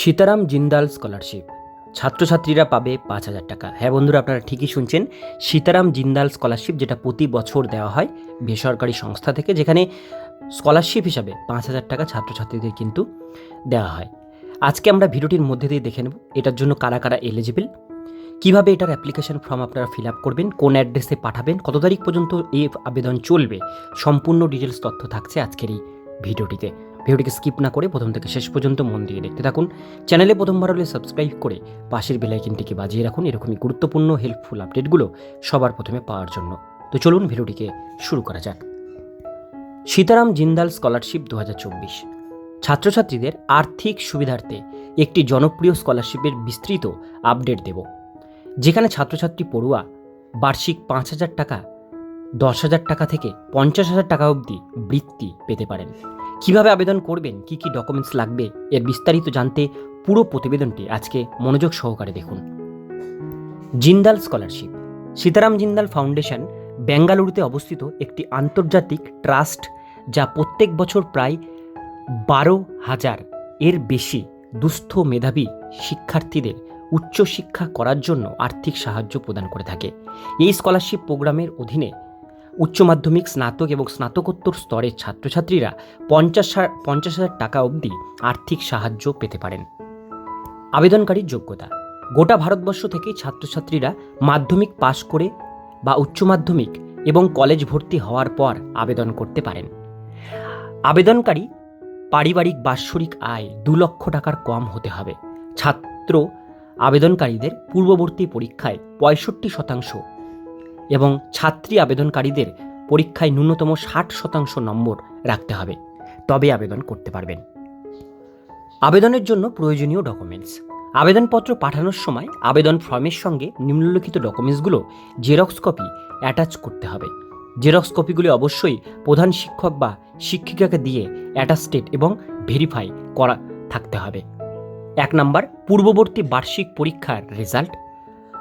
Sitaram Jindal scholarship. ছাত্রছাত্রীরা পাবে পাঁচ হাজার টাকা। হ্যাঁ বন্ধুরা, আপনারা ঠিকই শুনছেন। সীতারাম জিন্দাল স্কলারশিপ যেটা প্রতি বছর দেওয়া হয় বেসরকারি সংস্থা থেকে, যেখানে স্কলারশিপ হিসাবে পাঁচ হাজার টাকা ছাত্রছাত্রীদের কিন্তু দেওয়া হয়। আজকে আমরা ভিডিওটির মধ্যে দিয়ে দেখে নেব, এটার জন্য কারা কারা এলিজিবল কীভাবে এটার অ্যাপ্লিকেশন ফর্ম আপনারা ফিল আপ করবেন, কোন অ্যাড্রেসে পাঠাবেন, কত তারিখ পর্যন্ত এই আবেদন চলবে, সম্পূর্ণ ডিটেলস তথ্য থাকছে আজকের এই ভিডিওটিতে। ভিডিওটিকে স্কিপ না করে প্রথম থেকে শেষ পর্যন্ত মন দিয়ে দেখতে থাকুন। চ্যানেলে প্রথমবার হলে সাবস্ক্রাইব করে পাশের বেলাইকিনটিকে বাজিয়ে রাখুন। এরকমই গুরুত্বপূর্ণ হেল্পফুল আপডেটগুলো সবার প্রথমে পাওয়ার জন্য। তো চলুন ভিডিওটিকে শুরু করা যাক। সীতারাম জিন্দাল স্কলারশিপ দু হাজার চব্বিশ। ছাত্রছাত্রীদের আর্থিক সুবিধার্থে একটি জনপ্রিয় স্কলারশিপের বিস্তৃত আপডেট দেব। যেখানে ছাত্রছাত্রী পড়ুয়া বার্ষিক পাঁচ হাজার টাকা, দশ হাজার টাকা থেকে পঞ্চাশ হাজার টাকা অবধি বৃত্তি পেতে পারেন। কীভাবে আবেদন করবেন, কি কি ডকুমেন্টস লাগবে, এর বিস্তারিত জানতে পুরো প্রতিবেদনটি আজকে মনোযোগ সহকারে দেখুন। জিন্দাল স্কলারশিপ, সীতারাম জিন্দাল ফাউন্ডেশন, বেঙ্গালুরুতে অবস্থিত একটি আন্তর্জাতিক ট্রাস্ট, যা প্রত্যেক বছর প্রায় বারো হাজার এর বেশি দুস্থ মেধাবী শিক্ষার্থীদের উচ্চশিক্ষা করার জন্য আর্থিক সাহায্য প্রদান করে থাকে। এই স্কলারশিপ প্রোগ্রামের অধীনে উচ্চ মাধ্যমিক, স্নাতক এবং স্নাতকোত্তর স্তরের ছাত্রছাত্রীরা পঞ্চাশ পঞ্চাশ হাজার টাকা অবধি আর্থিক সাহায্য পেতে পারেন। আবেদনকারীর যোগ্যতা। গোটা ভারতবর্ষ থেকেই ছাত্রছাত্রীরা মাধ্যমিক পাশ করে বা উচ্চ মাধ্যমিক এবং কলেজ ভর্তি হওয়ার পর আবেদন করতে পারেন। আবেদনকারী পারিবারিক বাৎসরিক আয় দু লক্ষ টাকার কম হতে হবে। ছাত্র আবেদনকারীদের পূর্ববর্তী পরীক্ষায় পঁয়ষট্টি শতাংশ এবং ছাত্রী আবেদনকারীদের পরীক্ষায় ন্যূনতম ষাট শতাংশ নম্বর রাখতে হবে। তবে আবেদন করতে পারবেন। আবেদনের জন্য প্রয়োজনীয় ডকুমেন্টস। আবেদনপত্র পাঠানোর সময় আবেদন ফর্মের সঙ্গে নিম্নলিখিত ডকুমেন্টসগুলো জেরক্স কপি অ্যাটাচ করতে হবে। জেরক্স কপিগুলি অবশ্যই প্রধান শিক্ষক বা শিক্ষিকাকে দিয়ে অ্যাটাস্টেড এবং ভেরিফাই করা থাকতে হবে। এক নম্বর, পূর্ববর্তী বার্ষিক পরীক্ষার রেজাল্ট।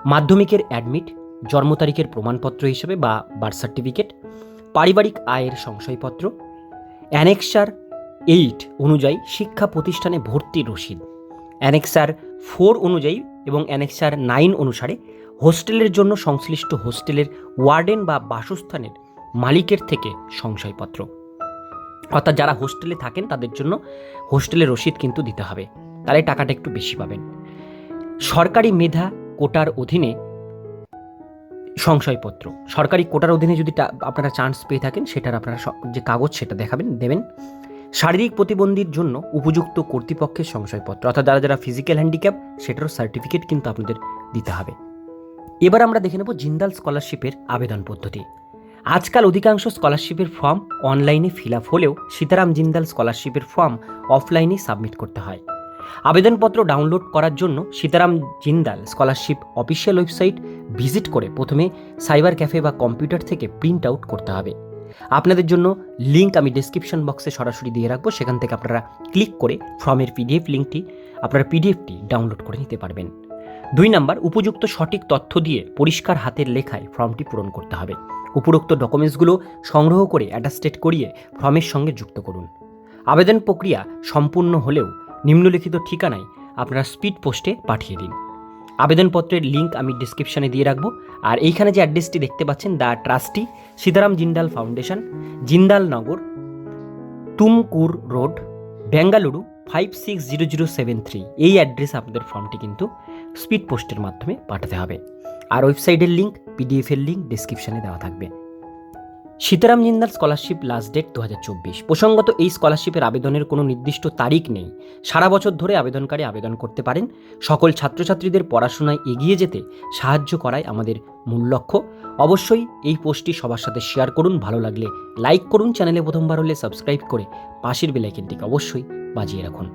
মাধ্যমিকের অ্যাডমিট জন্ম তারিখের প্রমাণপত্র হিসেবে বা বার্থ সার্টিফিকেট, পারিবারিক আয়ের সংশয়পত্র, অ্যানেক্সার এইট অনুযায়ী শিক্ষা প্রতিষ্ঠানে ভর্তির রসিদ। অ্যানেক্সার ফোর অনুযায়ী এবং অ্যানেক্সার নাইন অনুসারে হোস্টেলের জন্য সংশ্লিষ্ট হোস্টেলের ওয়ার্ডেন বা বাসস্থানের মালিকের থেকে সংশয়পত্র। অর্থাৎ যারা হোস্টেলে থাকেন তাদের জন্য হোস্টেলের রসিদ কিন্তু দিতে হবে। তাহলে টাকাটা একটু বেশি পাবেন। সরকারি মেধা কোটার অধীনে সংশয়পত্র। সরকারি কোটার অধীনে যদি আপনারা চান্স পেয়ে থাকেন, সেটার আপনারা যে কাগজ সেটা দেখাবেন, দেবেন। শারীরিক প্রতিবন্ধীর জন্য উপযুক্ত কর্তৃপক্ষের সংশয়পত্র, অর্থাৎ যারা যারা ফিজিক্যাল হ্যান্ডিক্যাপ সেটারও সার্টিফিকেট কিন্তু আপনাদের দিতে হবে। এবার আমরা দেখে নেব জিন্দাল স্কলারশিপের আবেদন পদ্ধতি। আজকাল অধিকাংশ স্কলারশিপের ফর্ম অনলাইনে ফিল আপ হলেও সীতারাম জিন্দাল স্কলারশিপের ফর্ম অফলাইনে সাবমিট করতে হয়। আবেদনপত্র ডাউনলোড করার জন্য Sitaram Jindal scholarship official website visit করে প্রথমে সাইবার ক্যাফে বা কম্পিউটার থেকে প্রিন্ট আউট করতে হবে। আপনাদের জন্য লিঙ্ক আমি ডেসক্রিপশন বক্সে সরাসরি দিয়ে রাখব, সেখান থেকে আপনারা ক্লিক করে ফর্মের পিডিএফ লিঙ্কটি আপনারা পিডিএফটি ডাউনলোড করে নিতে পারবেন। দুই নাম্বার, উপযুক্ত সঠিক তথ্য দিয়ে পরিষ্কার হাতের লেখায় ফর্মটি পূরণ করতে হবে। উপরোক্ত ডকুমেন্টসগুলো সংগ্রহ করে অ্যাটাস্টেড করিয়ে ফর্মের সঙ্গে যুক্ত করুন। আবেদন প্রক্রিয়া সম্পূর্ণ হলেও নিম্নলিখিত ঠিকানায় আপনারা স্পিড পোস্টে পাঠিয়ে দিন। আবেদনপত্রের লিঙ্ক আমি ডিসক্রিপশনে দিয়ে রাখব। আর এইখানে যে অ্যাড্রেসটি দেখতে পাচ্ছেন, the trustee Sitaram Jindal foundation, Jindal Nagar, Tumkur road, Bengaluru five six zero zero seven three. এই অ্যাড্রেসে আপনাদের ফর্মটি কিন্তু স্পিড পোস্টের মাধ্যমে পাঠাতে হবে। আর ওয়েবসাইটের লিঙ্ক পিডিএফের লিঙ্ক ডিসক্রিপশানে দেওয়া থাকবে। Sitaram Jindal scholarship last date দু হাজার চব্বিশ। প্রসঙ্গত এই স্কলারশিপের আবেদনের কোনো নির্দিষ্ট তারিখ নেই। সারা বছর ধরে আবেদনকারী আবেদন করতে পারেন। সকল ছাত্রছাত্রীদের পড়াশোনায় এগিয়ে যেতে সাহায্য করাই আমাদের মূল লক্ষ্য। অবশ্যই এই পোস্টটি সবার সাথে শেয়ার করুন। ভালো লাগলে লাইক করুন। চ্যানেলে প্রথমবার হলে সাবস্ক্রাইব করে পাশের বেলাইকেনটিকে অবশ্যই বাজিয়ে রাখুন।